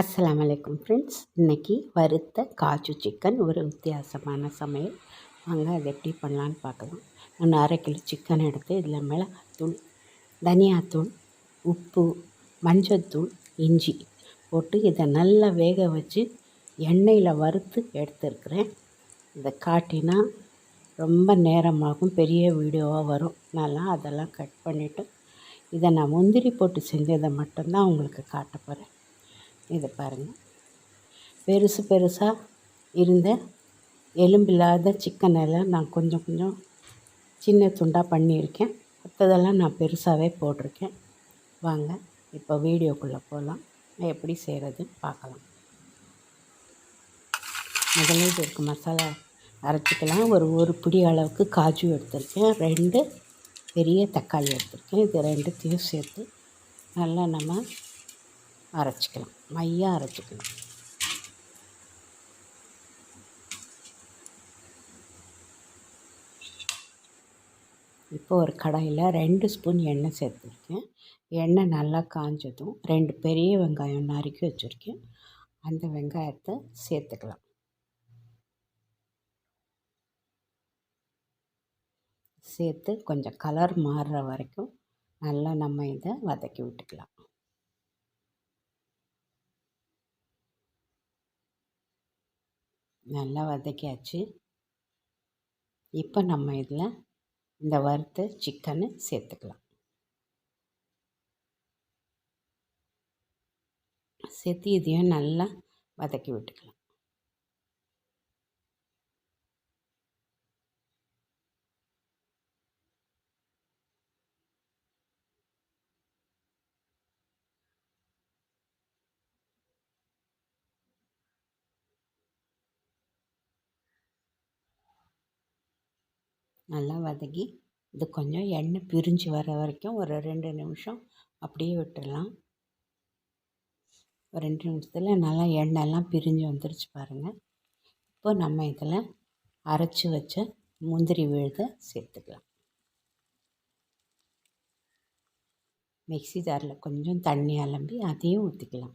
அஸ்லாம் வலைக்கம் ஃப்ரெண்ட்ஸ் இன்றைக்கி வறுத்த காஜு சிக்கன் ஒரு வித்தியாசமான சமையல். வாங்க அதை எப்படி பண்ணலான்னு பார்க்கலாம். நான் அரை கிலோ சிக்கன் எடுத்து இதில் மிளகாத்தூள் தனியாத்தூள் உப்பு மஞ்சத்தூள் இஞ்சி போட்டு இதை நல்லா வேக வச்சு எண்ணெயில் வறுத்து எடுத்துருக்குறேன். இதை காட்டினா ரொம்ப நேரமாகும் பெரிய வீடியோவாக வரும். நல்லா அதெல்லாம் கட் பண்ணிவிட்டு இதை நான் முந்திரி போட்டு செஞ்சதை மட்டும்தான் உங்களுக்கு காட்ட போகிறேன் இதை பாருங்கள் பெருசு பெருசாக இருந்த எலும்பில்லாத சிக்கனெல்லாம் நான் கொஞ்சம் கொஞ்சம் சின்ன துண்டாக பண்ணியிருக்கேன். மற்றதெல்லாம் நான் பெருசாகவே போட்டிருக்கேன். வாங்க இப்போ வீடியோக்குள்ளே போகலாம் நான் எப்படி செய்கிறதுன்னு பார்க்கலாம். முதல்ல இதுக்கு மசாலா அரைச்சிக்கலாம். ஒரு ஒரு பிடி அளவுக்கு காஜு எடுத்திருக்கேன். ரெண்டு பெரிய தக்காளி எடுத்திருக்கேன். இது ரெண்டுத்தையும் சேர்த்து நல்லா நம்ம அரைச்சிக்கலாம். மையாக அரைச்சிக்கலாம். இப்போ ஒரு கடாயில் ரெண்டு ஸ்பூன் எண்ணெய் சேர்த்துருக்கேன். எண்ணெய் நல்லா காஞ்சதும் ரெண்டு பெரிய வெங்காயம் நறுக்கி வச்சுருக்கேன். அந்த வெங்காயத்தை சேர்த்துக்கலாம். சேர்த்து கொஞ்சம் கலர் மாறுற வரைக்கும் நல்லா நம்ம இதை வதக்கி விட்டுக்கலாம். நல்லா வதக்கியாச்சு. இப்போ நம்ம இதில் இந்த வறுத்த சிக்கனு சேர்த்துக்கலாம். சேர்த்து இதையும் நல்லா வதக்கி விட்டுக்கலாம். நல்லா வதக்கி இது கொஞ்சம் எண்ணெய் பிரிஞ்சு வர வரைக்கும் ஒரு ரெண்டு நிமிஷம் அப்படியே விட்டுடலாம் ஒரு ரெண்டு நிமிஷத்தில் நல்லா எண்ணெய்லாம் பிரிஞ்சு வந்துருச்சு பாருங்கள் இப்போ நம்ம இதில் அரைச்சி வச்ச முந்திரி விழுதை சேர்த்துக்கலாம். மிக்சி ஜாரில் கொஞ்சம் தண்ணி அலம்பி அதையும் ஊற்றிக்கலாம்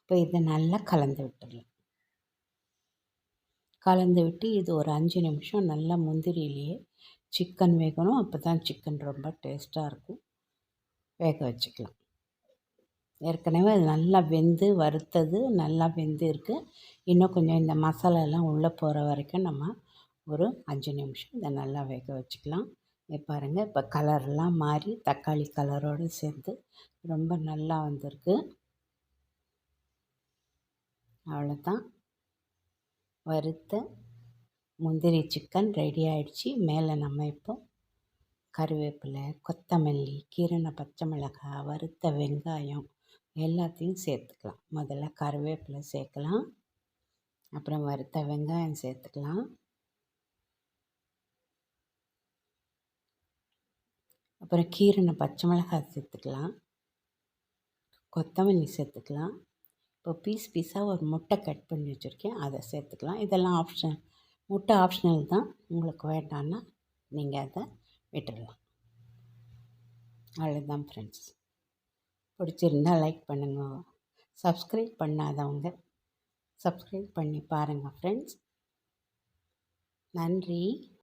இப்போ இதை நல்லா கலந்து விட்டுடலாம். கலந்து விட்டு இது ஒரு அஞ்சு நிமிஷம் நல்லா முந்திரியிலேயே சிக்கன் வேகணும். அப்போ தான் சிக்கன் ரொம்ப டேஸ்ட்டாக இருக்கும். வேக வச்சுக்கலாம். ஏற்கனவே அது நல்லா வெந்து வறுத்தது நல்லா வெந்து இருக்குது இன்னும் கொஞ்சம் இந்த மசாலாலாம் உள்ளே போகிற வரைக்கும் நம்ம ஒரு அஞ்சு நிமிஷம் இதை நல்லா வேக வச்சுக்கலாம். பாருங்கள் இப்போ கலர்லாம் மாறி தக்காளி கலரோடு சேர்ந்து ரொம்ப நல்லா வந்திருக்கு. அவ்வளோதான் வறுத்த முந்திரி சிக்கன் ரெடி ஆகிடுச்சி மேலே நம்ம இப்போ கருவேப்பிலை கொத்தமல்லி கீரனை பச்சை மிளகாய் வறுத்த வெங்காயம் எல்லாத்தையும் சேர்த்துக்கலாம். முதல்ல கருவேப்பிலை சேர்க்கலாம். அப்புறம் வறுத்த வெங்காயம் சேர்த்துக்கலாம். அப்புறம் கீரனை பச்சை மிளகாய் சேர்த்துக்கலாம். கொத்தமல்லி சேர்த்துக்கலாம். இப்போ பீஸ் பீஸாக ஒரு முட்டை கட் பண்ணி வச்சுருக்கேன். அதை சேர்த்துக்கலாம். இதெல்லாம் ஆப்ஷன் முட்டை ஆப்ஷனல் தான். உங்களுக்கு வேண்டான்னா நீங்கள் அதை விட்டுடலாம் அவ்வளோதான் ஃப்ரெண்ட்ஸ் பிடிச்சிருந்தால் லைக் பண்ணுங்கள் சப்ஸ்கிரைப் பண்ணாதவங்க சப்ஸ்கிரைப் பண்ணி பாருங்கள் ஃப்ரெண்ட்ஸ் நன்றி.